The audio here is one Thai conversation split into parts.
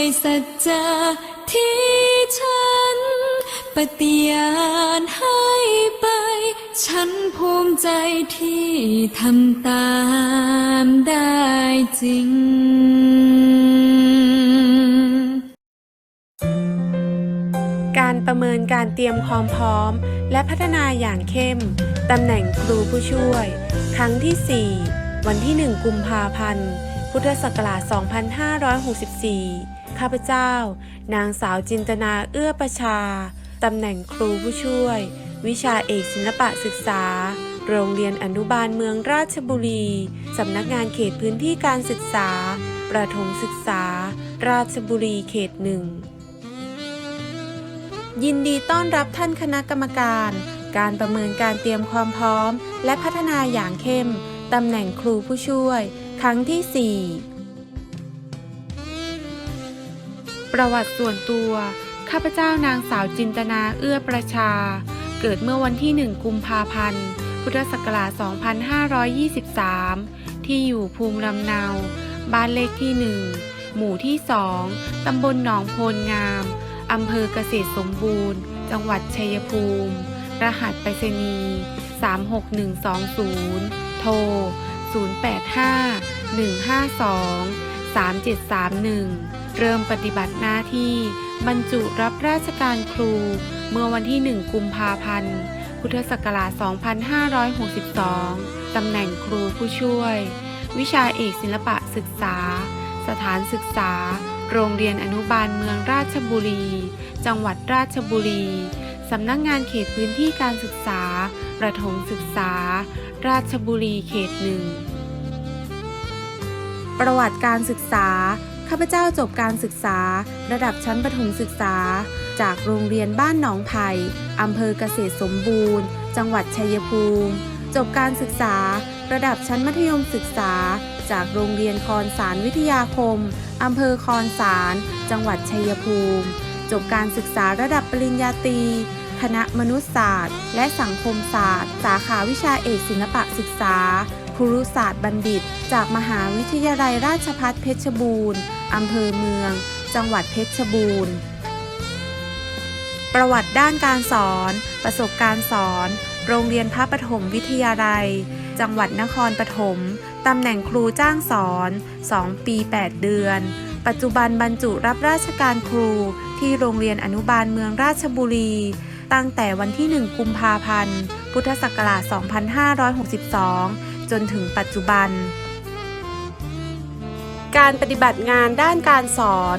ด้วยสัจจะที่ฉัน ปฏิญาณให้ไป ฉันภูมิใจที่ทำตามได้จริง การประเมินการเตรียมความพร้อม และพัฒนาอย่างเข้ม ตำแหน่งครูผู้ช่วย ครั้งที่ 4 วันที่ 1 กุมภาพันธ์ พุทธศักราช 2564 ข้าพเจ้า นางสาวจินตนาเอื้อประชา ตำแหน่งครูผู้ช่วย วิชาเอกศิลปะศึกษา โรงเรียนอนุบาลเมืองราชบุรี สำนักงานเขตพื้นที่การศึกษา ประถมศึกษา ราชบุรีเขตหนึ่ง ยินดีต้อนรับท่านคณะกรรมการ การประเมินการเตรียมความพร้อม และพัฒนาอย่างเข้ม ตำแหน่งครูผู้ช่วย ครั้งที่ 4 ประวัติส่วนตัว ข้าพเจ้านางสาวจินตนาเอื้อประชา เกิดเมื่อวันที่ 1 กุมภาพันธ์ พุทธศักราช 2523 ที่อยู่ภูมิลำเนา บ้านเลขที่ 1 หมู่ที่ 2 ตำบลหนองโพลงาม อำเภอเกษตรสมบูรณ์ จังหวัดชัยภูมิ รหัสไปรษณีย์ 36120 โทร 085 152 3731 เริ่มปฏิบัติหน้าที่บรรจุรับราชการครู เมื่อวันที่ 1 กุมภาพันธ์ พุทธศักราช 2562 ตำแหน่งครูผู้ช่วย วิชาเอกศิลปะศึกษา สถานศึกษา โรงเรียนอนุบาลเมืองราชบุรี จังหวัดราชบุรี สำนักงานเขตพื้นที่การศึกษา ประถมศึกษา ราชบุรีเขตหนึ่ง ประวัติการศึกษา ข้าพเจ้าจบการศึกษา ระดับชั้นประถมศึกษา จากโรงเรียนบ้านหนองไผ่อำเภอเกษตรสมบูรณ์ จังหวัดชัยภูมิ จบการศึกษา ระดับชั้นมัธยมศึกษา จากโรงเรียนคอนสารวิทยาคมอำเภอคอนสาร จังหวัดชัยภูมิ จบการศึกษาระดับปริญญาตรี คณะมนุษยศาสตร์ และสังคมศาสตร์ สาขาวิชาเอกศิลปะศึกษา ครุศาสตร์บัณฑิต จากมหาวิทยาลัยราชภัฏเพชรบูรณ์อำเภอเมือง จังหวัดเพชรบูรณ์ ประวัติด้านการสอน ประสบการณ์สอน โรงเรียนพระปฐมวิทยาลัย จังหวัดนครปฐมตำแหน่งครูจ้างสอน 2 ปี 8 เดือนปัจจุบันบรรจุรับราชการครูที่โรงเรียนอนุบาลเมืองราชบุรี ตั้งแต่วันที่ 1 กุมภาพันธ์ พุทธศักราช 2562 จนถึงปัจจุบัน การปฏิบัติงานด้านการสอน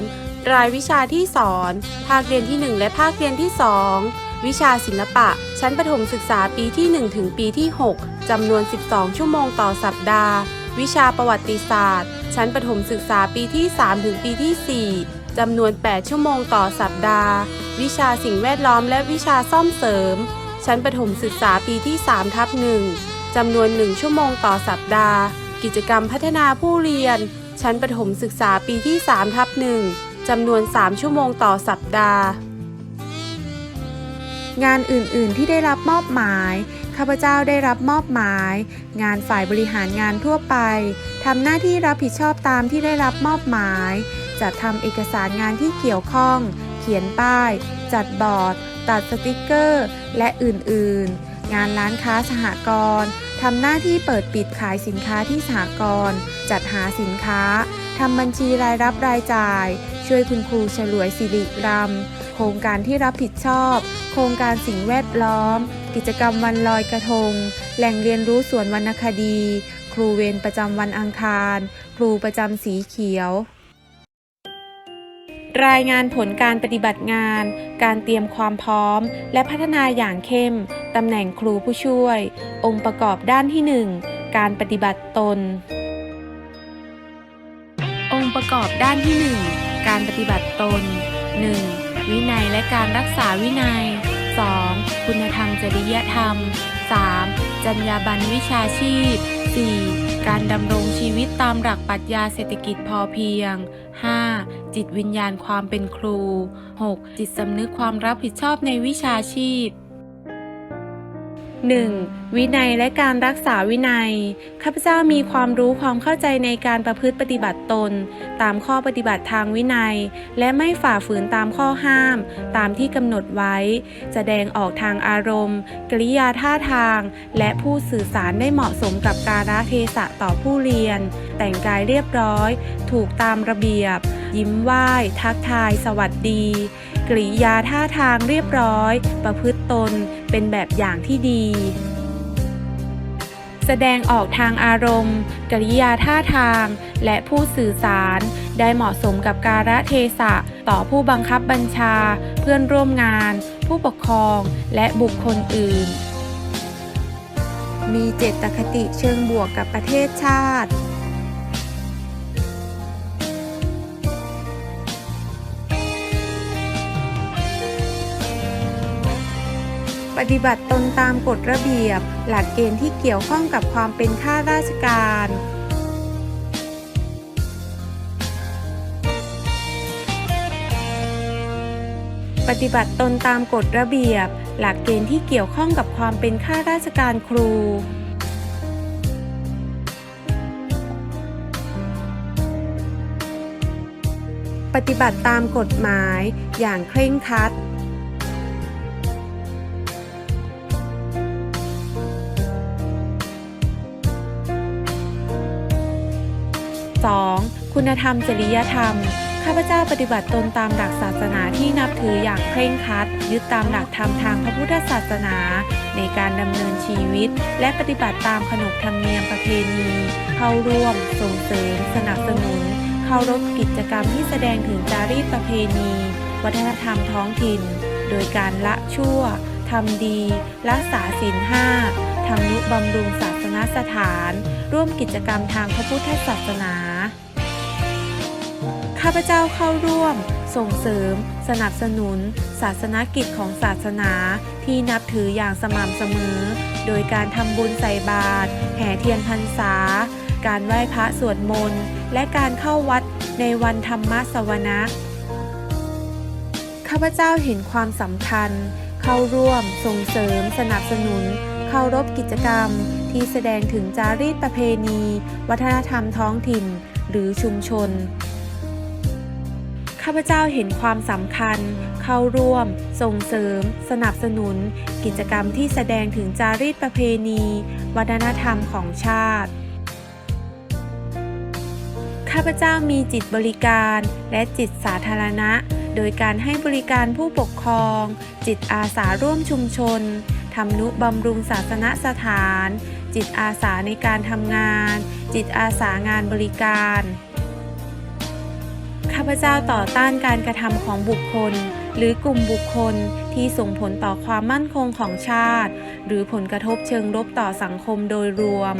รายวิชาที่สอน ภาคเรียนที่ 1 และภาคเรียนที่ 2 วิชาศิลปะ ชั้นประถมศึกษาปีที่ 1 ถึงปีที่ 6 จำนวน 12 ชั่วโมงต่อสัปดาห์ วิชาประวัติศาสตร์ ชั้นประถมศึกษาปีที่ 3 ถึงปีที่ 4 จำนวน 8 ชั่วโมงต่อสัปดาห์ วิชาสิ่งแวดล้อมและวิชาซ่อมเสริม ชั้นประถมศึกษาปีที่3ทับ1จำนวน 1 ชั่วโมงต่อสัปดาห์ กิจกรรมพัฒนาผู้เรียน ชั้นประถมศึกษาปีที่3ทับ1จำนวน 3 ชั่วโมงต่อสัปดาห์ งานอื่น ๆ ที่ได้รับมอบหมาย ข้าพเจ้าได้รับมอบหมาย งานฝ่ายบริหารงานทั่วไป ทำหน้าที่รับผิดชอบตามที่ได้รับมอบหมาย จัดทำเอกสารงานที่เกี่ยวข้อง เขียนป้าย จัดบอร์ด ตัดสติกเกอร์ และอื่นๆ งานร้านค้าสหกรณ์ทำหน้าที่เปิดปิดขายสินค้าที่สหกรณ์จัดหาสินค้าทำบัญชีรายรับรายจ่าย ช่วยคุณครูฉลวยสิริรำโครงการที่รับผิดชอบ โครงการสิ่งแวดล้อม กิจกรรมวันลอยกระทง แหล่งเรียนรู้สวนวรรณคดี ครูเวรประจำวันอังคาร ครูประจำสีเขียว รายงานผลการปฏิบัติงาน การเตรียมความพร้อม และพัฒนาอย่างเข้ม ตำแหน่งครูผู้ช่วย องค์ประกอบด้านที่ 1 การปฏิบัติตน องค์ประกอบด้านที่ 1 การปฏิบัติตน 1. วินัยและการรักษาวินัย 2. คุณธรรมจริยธรรม 3. จรรยาบรรณวิชาชีพ 4. การดำรงชีวิตตามหลักปรัชญาเศรษฐกิจพอเพียง 5. จิตวิญญาณความเป็นครู 6. จิตสำนึกความรับผิดชอบในวิชาชีพ 1. วินัยและการรักษาวินัย ข้าพเจ้ามีความรู้ความเข้าใจในการประพฤติปฏิบัติตน ตามข้อปฏิบัติทางวินัย และไม่ฝ่าฝืนตามข้อห้าม ตามที่กำหนดไว้ แสดงออกทางอารมณ์ กริยาท่าทาง และผู้สื่อสารได้เหมาะสมกับการะเทศะต่อผู้เรียน แต่งกายเรียบร้อย ถูกตามระเบียบ ยิ้มไหว้ ทักทาย สวัสดี กริยาท่าทางเรียบร้อย ประพฤติตนเป็นแบบอย่างที่ดี แสดงออกทางอารมณ์ กริยาท่าทาง และผู้สื่อสาร ได้เหมาะสมกับการะเทศะ ต่อผู้บังคับบัญชา เพื่อนร่วมงาน ผู้ปกครอง และบุคคลอื่น มีเจตคติเชิงบวกกับประเทศชาติ ปฏิบัติตนตามกฎระเบียบ หลักเกณฑ์ที่เกี่ยวข้องกับความเป็นข้าราชการ ปฏิบัติตนตามกฎระเบียบ หลักเกณฑ์ที่เกี่ยวข้องกับความเป็นข้าราชการครูปฏิบัติตามกฎหมายอย่างเคร่งครัด 2. คุณธรรมจริยธรรม ข้าพเจ้าปฏิบัติตนตามหลักศาสนาที่นับถืออย่างเคร่งครัด ยึดตามหลักธรรมทางพระพุทธศาสนา ในการดำเนินชีวิต และปฏิบัติตามขนบธรรมเนียมประเพณี เข้าร่วม ส่งเสริม สนับสนุน เข้ารบกิจกรรมที่แสดงถึงจารีตประเพณี วัฒนธรรมท้องถิ่น โดยการละชั่วทำดี รักษาศีลห้าทำนุบำรุงศาสนสถาน ร่วมกิจกรรมทางพระพุทธศาสนา ข้าพเจ้าเข้าร่วม ส่งเสริม สนับสนุน ศาสนกิจของศาสนาที่นับถืออย่างสม่ำเสมอ โดยการทำบุญใส่บาตรแห่เทียนพรรษา การไหว้พระสวดมนต์และการเข้าวัดในวันธรรมสวนะข้าพเจ้าเห็นความสำคัญ เข้าร่วม ส่งเสริม สนับสนุนเข้ารบกิจกรรม ที่แสดงถึงจารีตประเพณี วัฒนธรรมท้องถิ่น หรือชุมชน ข้าพเจ้าเห็นความสำคัญ เข้าร่วม ส่งเสริม สนับสนุน กิจกรรมที่แสดงถึงจารีตประเพณี วัฒนธรรมของชาติ ข้าพเจ้ามีจิตบริการและจิตสาธารณะ โดยการให้บริการผู้ปกครอง จิตอาสาร่วมชุมชนทำนุบำรุงศาสนสถาน จิตอาสาในการทำงาน จิตอาสางานบริการาพเจ้าต่อต้านการกระทำของบุคคล หรือกลุ่มบุคคลที่ส่งผลต่อความมั่นคงของชาติ หรือผลกระทบเชิงลบต่อสังคมโดยรวม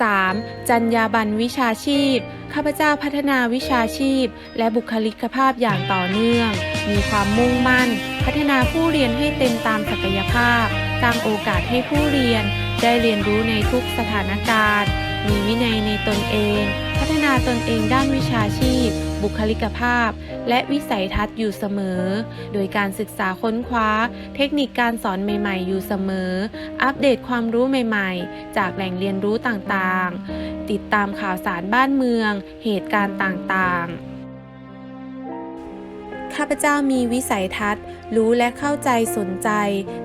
3. จรรยาบรรณวิชาชีพ ข้าพเจ้าพัฒนาวิชาชีพ และบุคลิกภาพอย่างต่อเนื่อง มีความมุ่งมั่น พัฒนาผู้เรียนให้เต็มตามศักยภาพสร้างโอกาสให้ผู้เรียนได้เรียนรู้ในทุกสถานการณ์ มีวินัยในตนเอง พัฒนาตนเองด้านวิชาชีพ บุคลิกภาพ และวิสัยทัศน์อยู่เสมอ โดยการศึกษาค้นคว้า เทคนิคการสอนใหม่ ๆ อยู่เสมอ อัปเดตความรู้ใหม่ ๆ จากแหล่งเรียนรู้ต่างๆ ติดตามข่าวสารบ้านเมือง เหตุการณ์ต่างๆ ข้าพเจ้ามีวิสัยทัศน์ รู้และเข้าใจสนใจ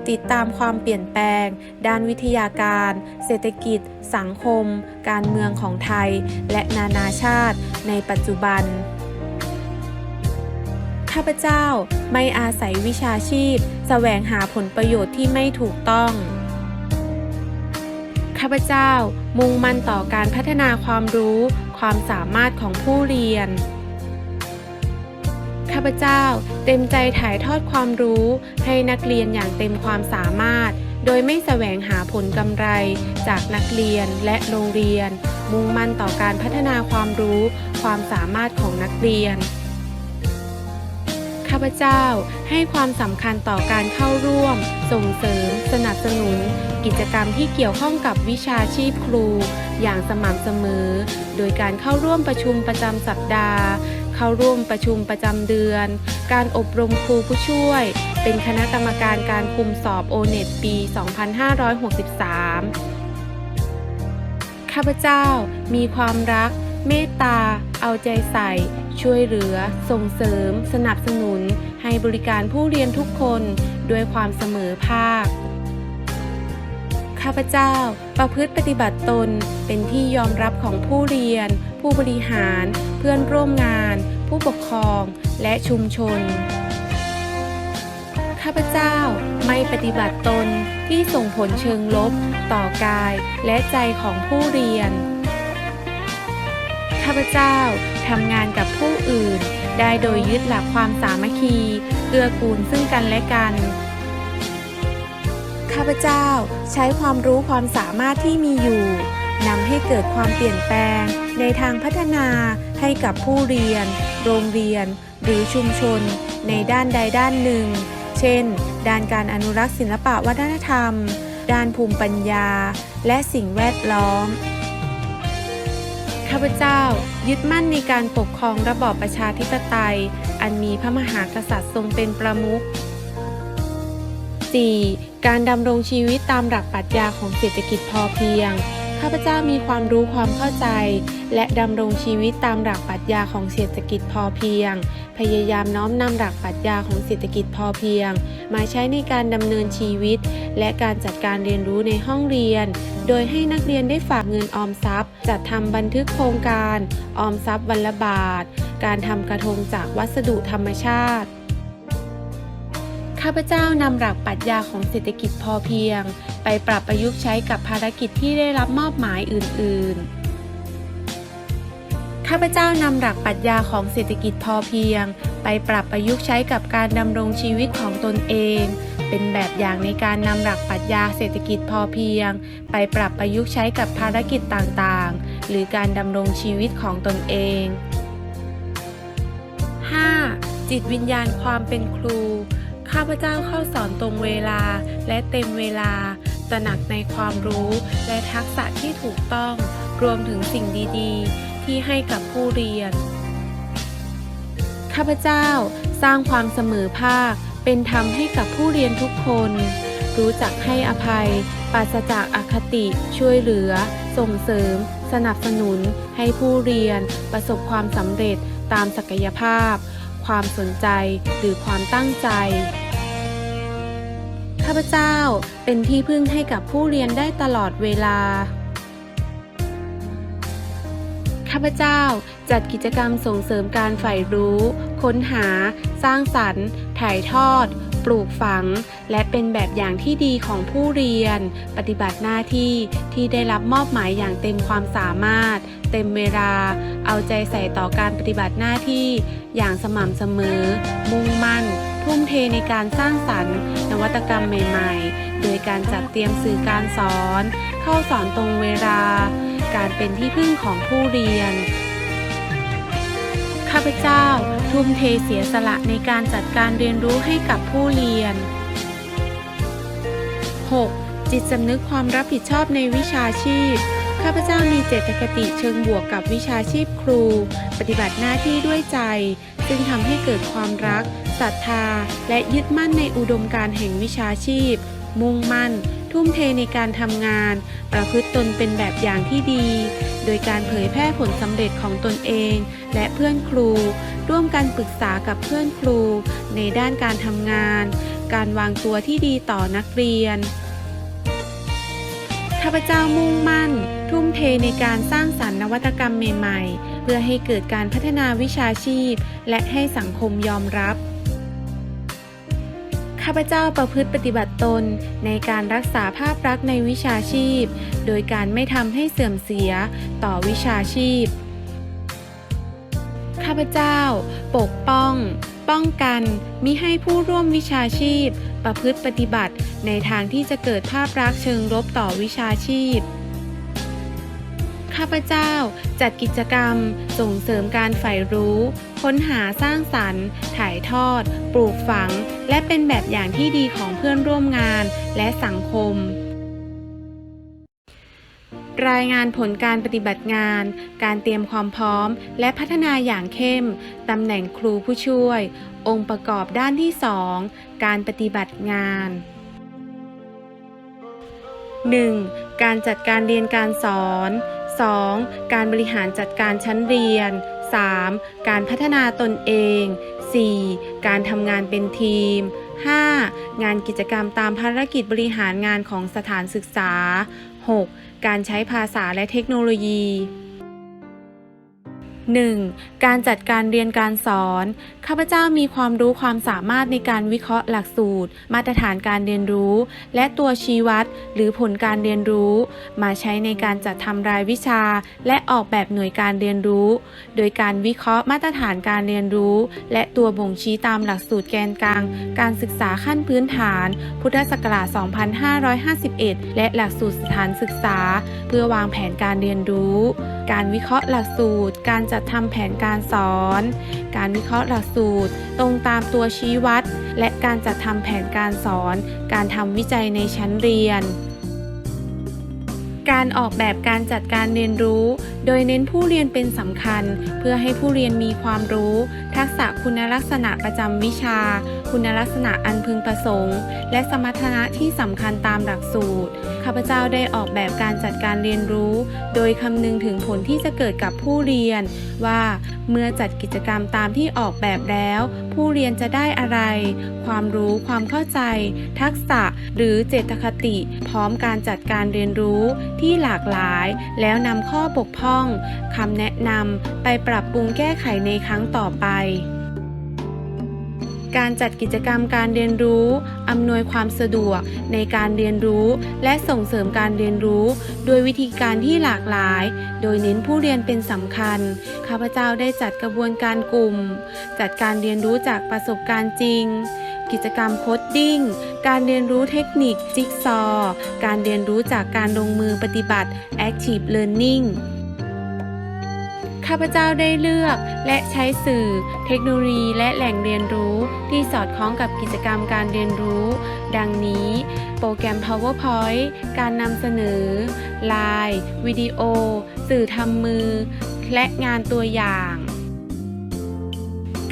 ติดตามความเปลี่ยนแปลง ด้านวิทยาการ เศรษฐกิจ สังคม การเมืองของไทย และนานาชาติในปัจจุบัน ข้าพเจ้าไม่อาศัยวิชาชีพ แสวงหาผลประโยชน์ที่ไม่ถูกต้องข้าพเจ้ามุ่งมั่นต่อการพัฒนาความรู้ ความสามารถของผู้เรียน ข้าพเจ้าเต็มใจถ่ายทอดความรู้ ให้นักเรียนอย่างเต็มความสามารถ โดยไม่แสวงหาผลกำไร จากนักเรียนและโรงเรียน มุ่งมั่นต่อการพัฒนาความรู้ ความสามารถของนักเรียนข้าพเจ้าให้ความสำคัญต่อการเข้าร่วม ส่งเสริม สนับสนุน กิจกรรมที่เกี่ยวข้องกับวิชาชีพครู อย่างสม่ำเสมอ โดยการเข้าร่วมประชุมประจำสัปดาห์ เข้าร่วมประชุมประจำเดือน การอบรมครูผู้ช่วย เป็นคณะกรรมการการคุมสอบโอเน็ตปี 2563 ข้าพเจ้ามีความรัก เมตตา เอาใจใส่ ช่วยเหลือ ส่งเสริม สนับสนุน ให้บริการผู้เรียนทุกคนด้วยความเสมอภาคข้าพเจ้าประพฤติปฏิบัติตนเป็นที่ยอมรับของผู้เรียน ผู้บริหาร พื่อนร่วมงาน ผู้ปกครอง และชุมชน ข้าพเจ้าไม่ปฏิบัติตนที่ส่งผลเชิงลบ ต่อกายและใจของผู้เรียน ข้าพเจ้าทำงานกับผู้อื่น ได้โดยยึดหลักความสามัคคีเกื้อกูลซึ่งกันและกันข้าพเจ้าใช้ความรู้ความสามารถที่มีอยู่ นำให้เกิดความเปลี่ยนแปลง ในทางพัฒนาให้กับผู้เรียน โรงเรียน หรือชุมชน ในด้านใดด้านหนึ่ง เช่น ด้านการอนุรักษ์ศิลปะวัฒนธรรม ด้านภูมิปัญญา และสิ่งแวดล้อมข้าพเจ้า ยึดมั่นในการปกครองระบอบประชาธิปไตย อันมีพระมหากษัตริย์ทรงเป็นประมุข 4. การดำรงชีวิตตามหลักปรัชญาของเศรษฐกิจพอเพียง ข้าพเจ้ามีความรู้ความเข้าใจ และดำรงชีวิตตามหลักปรัชญาของเศรษฐกิจพอเพียง พยายามน้อมนำหลักปรัชญาของเศรษฐกิจพอเพียง มาใช้ในการดำเนินชีวิต และการจัดการเรียนรู้ในห้องเรียน โดยให้นักเรียนได้ฝากเงินออมทรัพย์ จัดทำบันทึกโครงการ ออมทรัพย์วันละบาท การทำกระทงจากวัสดุธรรมชาติ ข้าพเจ้านำหลักปรัชญาของเศรษฐกิจพอเพียง ไปปรับประยุกต์ใช้กับภารกิจที่ได้รับมอบหมายอื่น ๆข้าพเจ้านำหลักปรัชญาของเศรษฐกิจพอเพียง ไปปรับประยุกต์ใช้กับการดำรงชีวิตของตนเอง เป็นแบบอย่างในการนำหลักปรัชญาเศรษฐกิจพอเพียง ไปปรับประยุกต์ใช้กับภารกิจต่างๆ หรือการดำรงชีวิตของตนเอง 5. จิตวิญญาณความเป็นครู ข้าพเจ้าเข้าสอนตรงเวลาและเต็มเวลา ตระหนักในความรู้และทักษะที่ถูกต้อง รวมถึงสิ่งดีๆ ที่ให้กับผู้เรียน ข้าพเจ้าสร้างความเสมอภาค เป็นธรรมให้กับผู้เรียนทุกคน รู้จักให้อภัย ปราศจากอคติ ช่วยเหลือ ส่งเสริม สนับสนุน ให้ผู้เรียน ประสบความสำเร็จตามศักยภาพ ความสนใจหรือความตั้งใจข้าพเจ้าเป็นที่พึ่งให้กับผู้เรียนได้ตลอดเวลา ข้าพเจ้าจัดกิจกรรมส่งเสริมการใฝ่รู้ ค้นหา สร้างสรรค์ ถ่ายทอด ปลูกฝัง และเป็นแบบอย่างที่ดีของผู้เรียน ปฏิบัติหน้าที่ที่ได้รับมอบหมายอย่างเต็มความสามารถ เต็มเวลา เอาใจใส่ต่อการปฏิบัติหน้าที่อย่างสม่ำเสมอ มุ่งมั่น ทุ่มเทในการสร้างสรรค์ นวัตกรรมใหม่ ๆ โดยการจัดเตรียมสื่อการสอน เข้าสอนตรงเวลา การเป็นที่พึ่งของผู้เรียน ข้าพเจ้า ทุ่มเทเสียสละในการจัดการเรียนรู้ให้กับผู้เรียน 6. จิตสำนึกความรับผิดชอบในวิชาชีพ ข้าพเจ้ามีเจตคติเชิงบวกกับวิชาชีพครู ปฏิบัติหน้าที่ด้วยใจ ซึ่งทำให้เกิดความรักศรัทธา และยึดมั่นในอุดมการแห่งวิชาชีพ มุ่งมั่น ทุ่มเทในการทำงาน ประพฤติตนเป็นแบบอย่างที่ดี โดยการเผยแพร่ผลสำเร็จของตนเอง และเพื่อนครู ร่วมกันปรึกษากับเพื่อนครู ในด้านการทำงาน การวางตัวที่ดีต่อนักเรียนข้าพเจ้ามุ่งมั่น ทุ่มเทในการสร้างสรรค์นวัตกรรมใหม่ ๆ เพื่อให้เกิดการพัฒนาวิชาชีพ และให้สังคมยอมรับ ข้าพเจ้าประพฤติปฏิบัติตนในการรักษาภาพลักษณ์ในวิชาชีพ โดยการไม่ทำให้เสื่อมเสียต่อวิชาชีพ ข้าพเจ้า ปกป้อง ป้องกันมิให้ผู้ร่วมวิชาชีพ ประพฤติปฏิบัติในทางที่จะเกิดภาพลักษณ์เชิงลบต่อวิชาชีพข้าพเจ้าจัดกิจกรรมส่งเสริมการใฝ่รู้ ค้นหาสร้างสรรค์ ถ่ายทอด ปลูกฝัง และเป็นแบบอย่างที่ดีของเพื่อนร่วมงานและสังคม รายงานผลการปฏิบัติงาน การเตรียมความพร้อม และพัฒนาอย่างเข้ม ตำแหน่งครูผู้ช่วย องค์ประกอบด้านที่ 2 การปฏิบัติงาน 1. การจัดการเรียนการสอน 2. การบริหารจัดการชั้นเรียน 3. การพัฒนาตนเอง 4. การทำงานเป็นทีม 5. งานกิจกรรมตามภารกิจบริหารงานของสถานศึกษา 6. การใช้ภาษาและเทคโนโลยี 1. การจัดการเรียนการสอน ข้าพเจ้ามีความรู้ความสามารถในการวิเคราะห์หลักสูตร มาตรฐานการเรียนรู้ และตัวชี้วัด หรือผลการเรียนรู้ มาใช้ในการจัดทำรายวิชา และออกแบบหน่วยการเรียนรู้ โดยการวิเคราะห์มาตรฐานการเรียนรู้ และตัวบ่งชี้ตามหลักสูตรแกนกลาง การศึกษาขั้นพื้นฐาน พุทธศักราช 2551 และหลักสูตรสถานศึกษา เพื่อวางแผนการเรียนรู้ การวิเคราะห์หลักสูตร การจัดทำแผนการสอน การวิเคราะห์หลักสูตร ตรงตามตัวชี้วัด และการจัดทำแผนการสอน การทำวิจัยในชั้นเรียน การออกแบบการจัดการเรียนรู้ โดยเน้นผู้เรียนเป็นสำคัญ เพื่อให้ผู้เรียนมีความรู้ ทักษะคุณลักษณะประจำวิชา คุณลักษณะอันพึงประสงค์ และสมรรถนะที่สำคัญตามหลักสูตร ข้าพเจ้าได้ออกแบบการจัดการเรียนรู้ โดยคำนึงถึงผลที่จะเกิดกับผู้เรียน ว่าเมื่อจัดกิจกรรมตามที่ออกแบบแล้ว ผู้เรียนจะได้อะไร ความรู้ ความเข้าใจ ทักษะ หรือเจตคติ พร้อมการจัดการเรียนรู้ที่หลากหลาย แล้วนำข้อบกพร่องคำแนะนำไปปรับปรุงแก้ไขในครั้งต่อไป การจัดกิจกรรมการเรียนรู้ อำนวยความสะดวกในการเรียนรู้ และส่งเสริมการเรียนรู้ โดยวิธีการที่หลากหลาย โดยเน้นผู้เรียนเป็นสำคัญ ข้าพเจ้าได้จัดกระบวนการกลุ่ม จัดการเรียนรู้จากประสบการณ์จริง กิจกรรมโคดดิ้ง การเรียนรู้เทคนิคจิ๊กซอว์การเรียนรู้จากการลงมือปฏิบัติ Active Learning ข้าพเจ้าได้เลือกและใช้สื่อ เทคโนโลยีและแหล่งเรียนรู้ที่สอดคล้องกับกิจกรรมการเรียนรู้ ดังนี้ โปรแกรม PowerPoint การนำเสนอไลน์วิดีโอ สื่อทำมือ และงานตัวอย่าง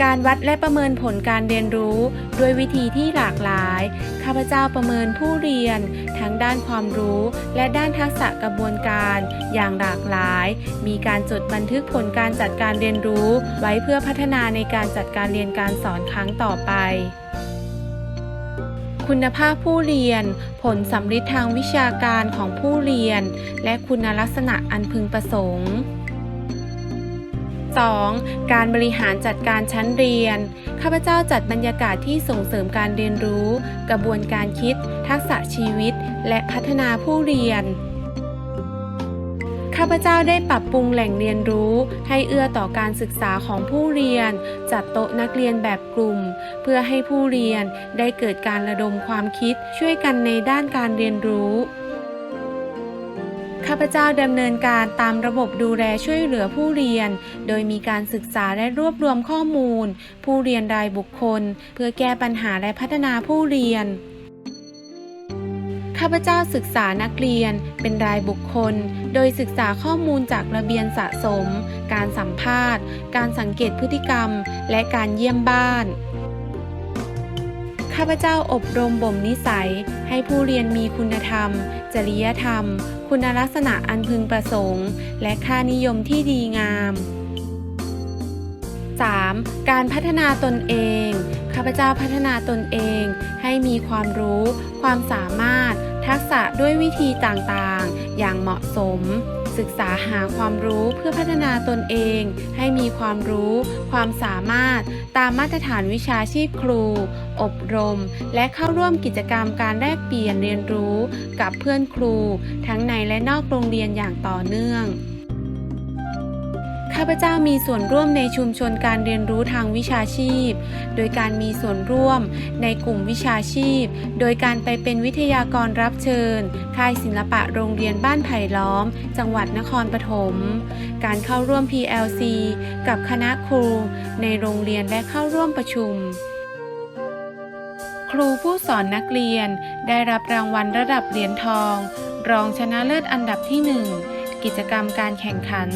การวัดและประเมินผลการเรียนรู้ ด้วยวิธีที่หลากหลาย ข้าพเจ้าประเมินผู้เรียน ทั้งด้านความรู้ และด้านทักษะกระบวนการ อย่างหลากหลาย มีการจดบันทึกผลการจัดการเรียนรู้ ไว้เพื่อพัฒนาในการจัดการเรียนการสอนครั้งต่อไปคุณภาพผู้เรียน ผลสำลิดทางวิชาการของผู้เรียน และคุณลักษณะอันพึงประสงค์ 2. การบริหารจัดการชั้นเรียน ข้าพเจ้าจัดบรรยากาศที่ส่งเสริมการเรียนรู้ กระบวนการคิด ทักษะชีวิต และพัฒนาผู้เรียน ข้าพเจ้าได้ปรับปรุงแหล่งเรียนรู้ ให้เอื้อต่อการศึกษาของผู้เรียน จัดโต๊ะนักเรียนแบบกลุ่ม เพื่อให้ผู้เรียนได้เกิดการระดมความคิดช่วยกันในด้านการเรียนรู้ข้าพเจ้าดำเนินการตามระบบดูแลช่วยเหลือผู้เรียน โดยมีการศึกษาและรวบรวมข้อมูล ผู้เรียนรายบุคคล เพื่อแก้ปัญหาและพัฒนาผู้เรียนข้าพเจ้าศึกษานักเรียนเป็นรายบุคคล โดยศึกษาข้อมูลจากระเบียนสะสม การสัมภาษณ์ การสังเกตพฤติกรรม และการเยี่ยมบ้าน ข้าพเจ้าอบรมบ่มนิสัย ให้ผู้เรียนมีคุณธรรม จริยธรรม คุณลักษณะอันพึงประสงค์ และค่านิยมที่ดีงาม 3. การพัฒนาตนเอง ข้าพเจ้าพัฒนาตนเอง ให้มีความรู้ ความสามารถ ทักษะด้วยวิธีต่างๆ อย่างเหมาะสม ศึกษาหาความรู้เพื่อพัฒนาตนเอง ให้มีความรู้ ความสามารถ ตามมาตรฐานวิชาชีพครู อบรม และเข้าร่วมกิจกรรมการแลกเปลี่ยนเรียนรู้ กับเพื่อนครู ทั้งในและนอกโรงเรียนอย่างต่อเนื่อง ข้าพเจ้ามีส่วนร่วมในชุมชนการเรียนรู้ทางวิชาชีพ โดยการมีส่วนร่วมในกลุ่มวิชาชีพ โดยการไปเป็นวิทยากรรับเชิญ ค่ายศิลปะโรงเรียนบ้านไผ่ล้อม จังหวัดนครปฐม การเข้าร่วม PLC กับคณะครู ในโรงเรียนและเข้าร่วมประชุมครูผู้สอนนักเรียนได้รับรางวัลระดับเหรียญทอง รองชนะเลิศอันดับที่หนึ่งกิจกรรมการแข่งขัน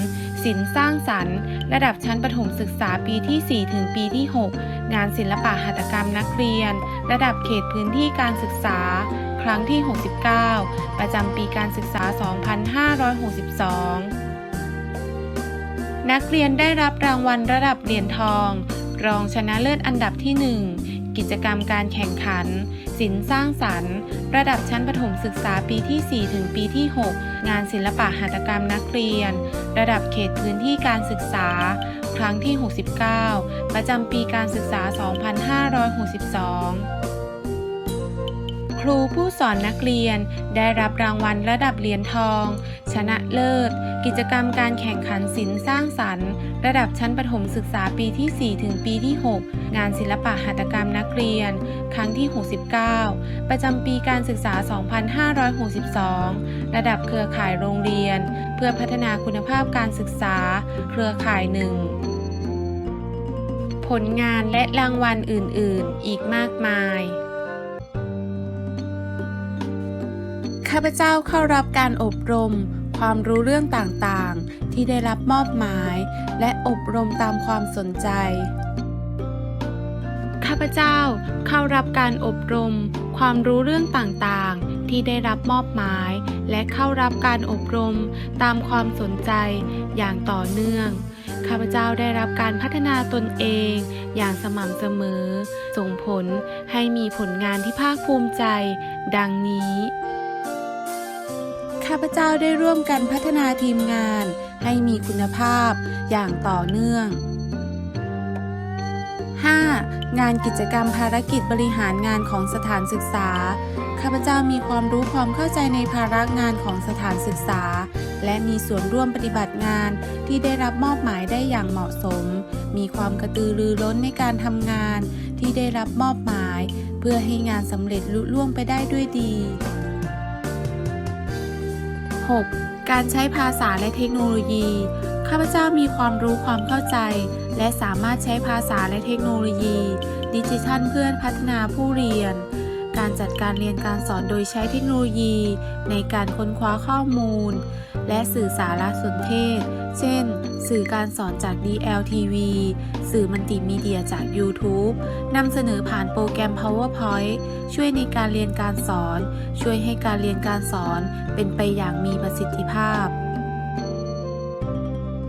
ศิลป์สร้างสรรค์ ระดับชั้นประถมศึกษาปีที่ 4 ถึงปีที่ 6 งานศิลปะหัตถกรรมนักเรียน ระดับเขตพื้นที่การศึกษา ครั้งที่ 69 ประจำปีการศึกษา 2562 นักเรียนได้รับรางวัลระดับเหรียญทอง รองชนะเลิศอันดับที่ 1 กิจกรรมการแข่งขัน ศิลป์สร้างสรรค์ ระดับชั้นประถมศึกษาปีที่ 4 ถึงปีที่ 6 งานศิลปะหัตถกรรมนักเรียน ระดับเขตพื้นที่การศึกษา ครั้งที่ 69 ประจำปีการศึกษา 2562 ครูผู้สอนนักเรียน ได้รับรางวัลระดับเหรียญทอง ชนะเลิศ กิจกรรมการแข่งขันศิลป์สร้างสรรค์ ระดับชั้นประถมศึกษาปีที่ 4 ถึงปีที่ 6 งานศิลปะหัตถกรรมนักเรียน ครั้งที่ 69 ประจำปีการศึกษา 2562 ระดับเครือข่ายโรงเรียน เพื่อพัฒนาคุณภาพการศึกษา เครือข่ายหนึ่งผลงานและรางวัลอื่น ๆ อีกมากมายาพเจ้าเข้ารับการอบรม ความรู้เรื่องต่างๆ ที่ได้รับมอบหมาย และอบรมตามความสนใจ ข้าพเจ้าเข้ารับการอบรม ความรู้เรื่องต่างๆ ที่ได้รับมอบหมาย และเข้ารับการอบรมตามความสนใจอย่างต่อเนื่องข้าพเจ้าได้รับการพัฒนาตนเองอย่างสม่ำเสมอ ส่งผลให้มีผลงานที่ภาคภูมิใจ ดังนี้ ข้าพเจ้าได้ร่วมกันพัฒนาทีมงาน ให้มีคุณภาพอย่างต่อเนื่อง 5. งานกิจกรรมภารกิจบริหารงานของสถานศึกษา ข้าพเจ้ามีความรู้ความเข้าใจในภาระงานของสถานศึกษา และมีส่วนร่วมปฏิบัติงานที่ได้รับมอบหมายได้อย่างเหมาะสม มีความกระตือรือร้นในการทำงานที่ได้รับมอบหมาย เพื่อให้งานสำเร็จลุล่วงไปได้ด้วยดี 6. การใช้ภาษาและเทคโนโลยี ข้าพเจ้ามีความรู้ความเข้าใจ และสามารถใช้ภาษาและเทคโนโลยี ดิจิทัลเพื่อพัฒนาผู้เรียน การจัดการเรียนการสอนโดยใช้เทคโนโลยี ในการค้นคว้าข้อมูล และสื่อสารสนเทศ เช่น สื่อการสอนจาก DLTV สื่อมัลติมีเดียจาก YouTube นำเสนอผ่านโปรแกรม PowerPoint ช่วยในการเรียนการสอน ช่วยให้การเรียนการสอนเป็นไปอย่างมีประสิทธิภาพ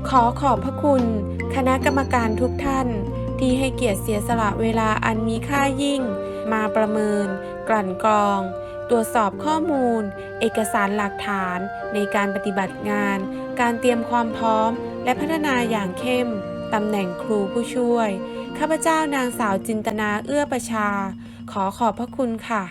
ขอขอบพระคุณ คณะกรรมการทุกท่าน ที่ให้เกียรติเสียสละเวลาอันมีค่ายิ่ง มาประเมิน กลั่นกรอง ตรวจสอบข้อมูล เอกสารหลักฐานในการปฏิบัติงาน การเตรียมความพร้อม และพัฒนาอย่างเข้มตำแหน่งครูผู้ช่วย ข้าพเจ้านางสาวจินตนาเอื้อประชา ขอขอบพระคุณค่ะ